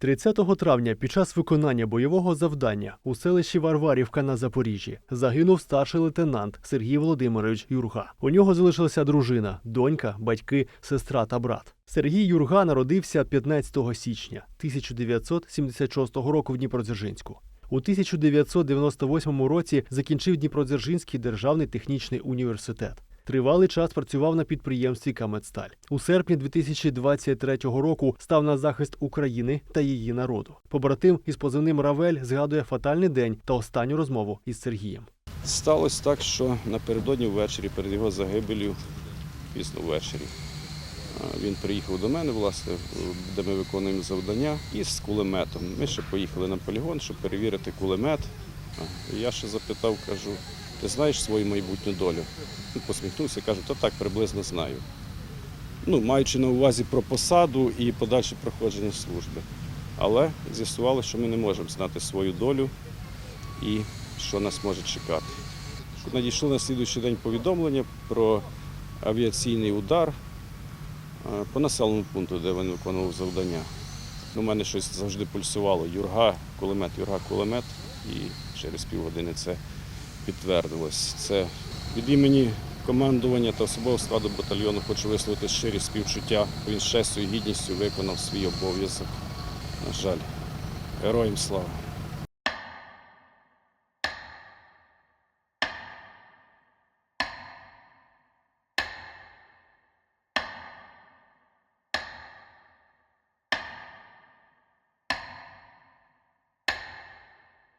30 травня під час виконання бойового завдання у селищі Варварівка на Запоріжжі загинув старший лейтенант Сергій Володимирович Юрга. У нього залишилася дружина, донька, батьки, сестра та брат. Сергій Юрга народився 15 січня 1976 року в Дніпродзержинську. У 1998 році закінчив Дніпродзержинський державний технічний університет. Тривалий час працював на підприємстві Камедсталь. У серпні 2023 року став на захист України та її народу. Побратим із позивним Равель згадує фатальний день та останню розмову із Сергієм. Сталося так, що напередодні ввечері перед його загибелью, пізно ввечері, він приїхав до мене, власне, де ми виконуємо завдання, із кулеметом. Ми ще поїхали на полігон, щоб перевірити кулемет. Я ще запитав, кажу, ти знаєш свою майбутню долю? Посміхнувся, каже, то так приблизно знаю. Ну, маючи на увазі про посаду і подальше проходження служби. Але з'ясували, що ми не можемо знати свою долю і що нас може чекати. Надійшло на слідуючий день повідомлення про авіаційний удар по населеному пункту, де він виконував завдання. У мене щось завжди пульсувало. Юрга, кулемет, Юрга, кулемет. І через півгодини це підтвердилось. Це від імені командування та особового складу батальйону хочу висловити щирі співчуття. Він з честю і гідністю виконав свій обов'язок. На жаль, героям слава.